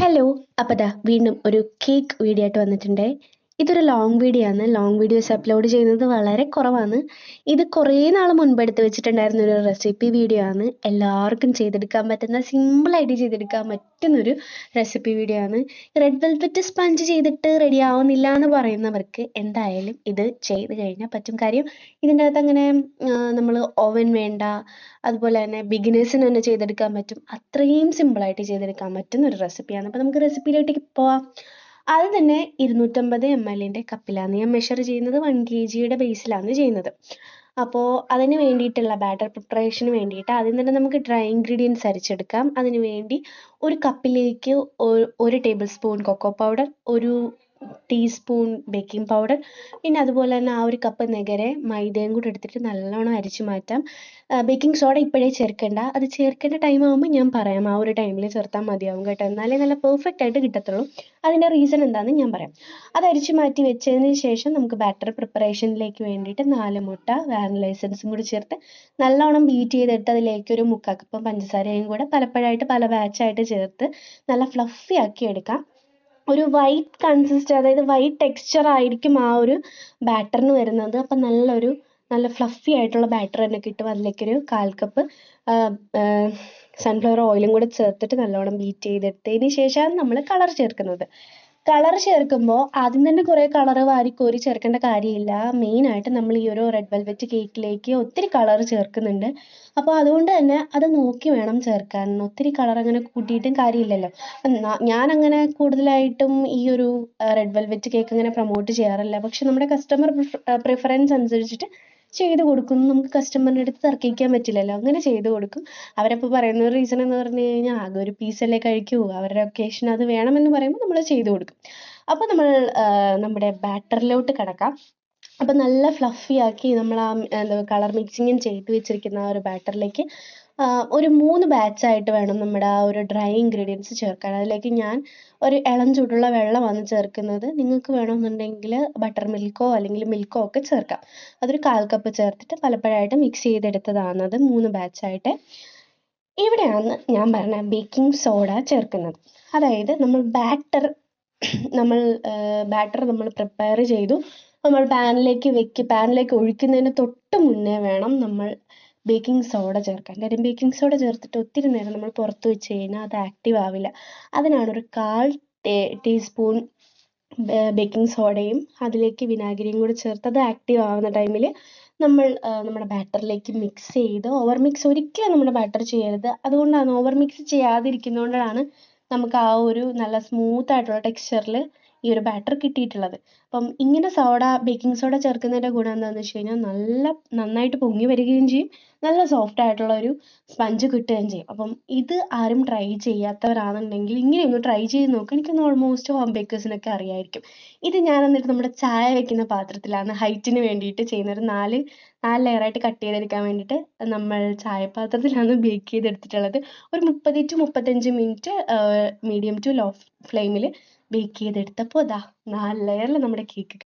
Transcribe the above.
Hello അപ്പോൾ ദാ വീണ്ടും ഒരു കേക്ക് വീഡിയോ ആയിട്ട് വന്നിട്ടുണ്ട്. ഇതൊരു ലോങ് വീഡിയോ ആണ്. ലോങ് വീഡിയോസ് അപ്ലോഡ് ചെയ്യുന്നത് വളരെ കുറവാണ്. ഇത് കുറേ നാൾ മുൻപ് എടുത്ത് വെച്ചിട്ടുണ്ടായിരുന്ന ഒരു റെസിപ്പി വീഡിയോ ആണ്. എല്ലാവർക്കും ചെയ്തെടുക്കാൻ പറ്റുന്ന സിമ്പിളായിട്ട് ചെയ്തെടുക്കാൻ പറ്റുന്നൊരു റെസിപ്പി വീഡിയോ ആണ്. റെഡ് വെൽവെറ്റ് സ്പഞ്ച് ചെയ്തിട്ട് റെഡി ആവുന്നില്ല എന്ന് പറയുന്നവർക്ക് എന്തായാലും ഇത് ചെയ്ത് കഴിഞ്ഞാൽ പറ്റും കാര്യം. ഇതിന്റെ അകത്ത് അങ്ങനെ നമ്മൾ ഓവൻ വേണ്ട അതുപോലെ തന്നെ ബിഗിനേഴ്സിന് തന്നെ ചെയ്തെടുക്കാൻ പറ്റും. അത്രയും സിമ്പിളായിട്ട് ചെയ്തെടുക്കാൻ പറ്റുന്ന ഒരു റെസിപ്പിയാണ് അപ്പോൾ നമുക്ക് റെസിപ്പിയിലോട്ടേക്ക് പോവാം. അത് തന്നെ ഇരുന്നൂറ്റമ്പത് എം എല്ലിന്റെ കപ്പിലാണ് ഞാൻ മെഷർ ചെയ്യുന്നത് വൺ കെ ജിയുടെ ബേസിലാണ് ചെയ്യുന്നത്. അപ്പോൾ അതിന് വേണ്ടിയിട്ടുള്ള ബാറ്റർ പ്രിപ്പറേഷന് വേണ്ടിയിട്ട് ആദ്യം തന്നെ നമുക്ക് ഡ്രൈ ഇൻഗ്രീഡിയൻസ് അരിച്ചെടുക്കാം. അതിന് വേണ്ടി ഒരു കപ്പിലേക്ക് ഒരു ടേബിൾ സ്പൂൺ കൊക്കോ പൗഡർ ഒരു ടീസ്പൂൺ ബേക്കിംഗ് പൗഡർ പിന്നെ അതുപോലെ തന്നെ ആ ഒരു കപ്പ് നികരെ മൈദയും കൂടെ എടുത്തിട്ട് നല്ലോണം അരിച്ചു മാറ്റാം. ബേക്കിംഗ് സോഡ ഇപ്പോഴേ ചേർക്കണ്ട. അത് ചേർക്കേണ്ട ടൈം ആകുമ്പോൾ ഞാൻ പറയാം. ആ ഒരു ടൈമിൽ ചേർത്താൽ മതിയാവും കേട്ടോ. എന്നാലേ നല്ല പെർഫെക്റ്റ് ആയിട്ട് കിട്ടത്തുള്ളൂ. അതിന്റെ റീസൺ എന്താണെന്ന് ഞാൻ പറയാം. അത് അരിച്ചു മാറ്റി വെച്ചതിന് ശേഷം നമുക്ക് ബാറ്റർ പ്രിപ്പറേഷനിലേക്ക് വേണ്ടിയിട്ട് നാല് മുട്ട വാനില എസൻസും കൂടി ചേർത്ത് നല്ലോണം ബീറ്റ് ചെയ്തിട്ട് അതിലേക്ക് ഒരു മുക്കാൽ കപ്പ് പഞ്ചസാരയും കൂടെ പലപ്പോഴായിട്ട് പല ബാച്ചായിട്ട് ചേർത്ത് നല്ല ഫ്ലഫി ആക്കി എടുക്കാം. ഒരു വൈറ്റ് കൺസിസ്റ്റ് അതായത് വൈറ്റ് ടെക്സ്ചർ ആയിരിക്കും ആ ഒരു ബാറ്ററിന് വരുന്നത്. അപ്പം നല്ലൊരു നല്ല ഫ്ലഫി ആയിട്ടുള്ള ബാറ്റർ തന്നെ കിട്ടും അതിലേക്കൊരു കാൽ കപ്പ് സൺഫ്ലവർ ഓയിലും കൂടെ ചേർത്തിട്ട് നല്ലോണം ബീറ്റ് ചെയ്തെടുത്തതിന് ശേഷമാണ് നമ്മൾ കളർ ചേർക്കുന്നത്. കളർ ചേർക്കുമ്പോൾ ആദ്യം തന്നെ കുറേ കളർ വാരിക്കോരി ചേർക്കേണ്ട കാര്യമില്ല. മെയിനായിട്ട് നമ്മൾ ഈ ഒരു റെഡ് വെൽവെറ്റ് കേക്കിലേക്ക് ഒത്തിരി കളർ ചേർക്കുന്നുണ്ട്. അപ്പോൾ അതുകൊണ്ട് തന്നെ അത് നോക്കി വേണം ചേർക്കാൻ. ഒത്തിരി കളർ അങ്ങനെ കൂട്ടിയിട്ടും കാര്യമില്ലല്ലോ. ഞാൻ അങ്ങനെ കൂടുതലായിട്ടും ഈ ഒരു റെഡ് വെൽവെറ്റ് കേക്ക് അങ്ങനെ പ്രൊമോട്ട് ചെയ്യാറില്ല. പക്ഷെ നമ്മുടെ കസ്റ്റമർ പ്രിഫറൻസ് അനുസരിച്ചിട്ട് ചെയ്ത് കൊടുക്കും. നമുക്ക് കസ്റ്റമറിന്റെ അടുത്ത് തർക്കിക്കാൻ പറ്റില്ലല്ലോ. അങ്ങനെ ചെയ്ത് കൊടുക്കും. അവരപ്പോൾ പറയുന്ന റീസൺ എന്ന് പറഞ്ഞു കഴിഞ്ഞാൽ ആകെ ഒരു പീസല്ലേ കഴിക്കൂ. അവരുടെ ഒക്കേഷൻ അത് വേണമെന്ന് പറയുമ്പോൾ നമ്മൾ ചെയ്ത് കൊടുക്കും. അപ്പോൾ നമ്മൾ നമ്മുടെ ബാറ്ററിലോട്ട് കിടക്കാം. അപ്പോൾ നല്ല ഫ്ലഫി ആക്കി നമ്മൾ ആ എന്താ കളർ മിക്സിങ്ങും ചെയ്ത് വെച്ചിരിക്കുന്ന ആ ഒരു ബാറ്ററിലേക്ക് ഒരു മൂന്ന് ബാച്ചായിട്ട് വേണം നമ്മുടെ ആ ഒരു ഡ്രൈ ഇൻഗ്രീഡിയൻസ് ചേർക്കാൻ. അതിലേക്ക് ഞാൻ ഒരു ഇളം ചൂടുള്ള വെള്ളമാണ് ചേർക്കുന്നത്. നിങ്ങൾക്ക് വേണമെന്നുണ്ടെങ്കിൽ ബട്ടർ മിൽക്കോ അല്ലെങ്കിൽ മിൽക്കോ ഒക്കെ ചേർക്കാം. അതൊരു കാൽ കപ്പ് ചേർത്തിട്ട് പലപ്പോഴായിട്ട് മിക്സ് അത് മൂന്ന് ബാച്ചായിട്ട് ഇവിടെയാണ് ഞാൻ പറഞ്ഞ ബേക്കിംഗ് സോഡ ചേർക്കുന്നത്. അതായത് നമ്മൾ ബാറ്റർ നമ്മൾ ബാറ്റർ നമ്മൾ പ്രിപ്പയർ ചെയ്തു. നമ്മൾ പാനിലേക്ക് വെക്ക് പാനിലേക്ക് ഒഴിക്കുന്നതിന് തൊട്ട് മുന്നേ വേണം നമ്മൾ ബേക്കിംഗ് സോഡ ചേർക്കാം. കാര്യം ബേക്കിംഗ് സോഡ ചേർത്തിട്ട് ഒത്തിരി നേരം നമ്മൾ പുറത്ത് വെച്ച് കഴിഞ്ഞാൽ അത് ആക്റ്റീവ് ആവില്ല. അതിനാണ് ഒരു കാൽ ടീസ്പൂൺ ബേക്കിംഗ് സോഡയും അതിലേക്ക് വിനാഗിരിയും കൂടി ചേർത്ത് അത് ആക്റ്റീവ് ആവുന്ന ടൈമിൽ നമ്മൾ നമ്മുടെ ബാറ്ററിലേക്ക് മിക്സ് ചെയ്ത് ഓവർ മിക്സ് ഒരിക്കലും നമ്മുടെ ബാറ്റർ ചെയ്യരുത്. അതുകൊണ്ടാണ് ഓവർ മിക്സ് ചെയ്യാതിരിക്കുന്നതുകൊണ്ടാണ് നമുക്ക് ആ ഒരു നല്ല സ്മൂത്ത് ആയിട്ടുള്ള ടെക്സ്ചറിൽ ഈ ഒരു ബാറ്റർ കിട്ടിയിട്ടുള്ളത്. അപ്പം ഇങ്ങനെ സോഡ ബേക്കിംഗ് സോഡ ചേർക്കുന്നതിന്റെ ഗുണം എന്താണെന്ന് വെച്ച് കഴിഞ്ഞാൽ നല്ല നന്നായിട്ട് പൊങ്ങി വരികയും ചെയ്യും. നല്ല സോഫ്റ്റ് ആയിട്ടുള്ള ഒരു സ്പഞ്ച് കിട്ടുകയും ചെയ്യും. അപ്പം ഇത് ആരും ട്രൈ ചെയ്യാത്തവരാണെന്നുണ്ടെങ്കിൽ ഇങ്ങനെ ഒന്ന് ട്രൈ ചെയ്ത് നോക്കുക എനിക്കൊന്ന് ഓൾമോസ്റ്റ് ഹോം ബേക്കേഴ്സിനൊക്കെ അറിയായിരിക്കും. ഇത് ഞാൻ എന്നിട്ട് നമ്മുടെ ചായ വെക്കുന്ന പാത്രത്തിലാണ് ഹൈറ്റിന് വേണ്ടിയിട്ട് ചെയ്യുന്നത്. നാല് നാല് ലെയറായിട്ട് കട്ട് ചെയ്തെടുക്കാൻ വേണ്ടിയിട്ട് നമ്മൾ ചായപാത്രത്തിലാണ് ബേക്ക് ചെയ്തെടുത്തിട്ടുള്ളത്. ഒരു മുപ്പത് ടു മുപ്പത്തഞ്ച് മിനിറ്റ് മീഡിയം ടു ലോ ഫ്ലെയിമിൽ ബേക്ക് ചെയ്തെടുത്തപ്പോൾ ദാ നാല് ലെയറിൽ നമ്മുടെ കേക്ക്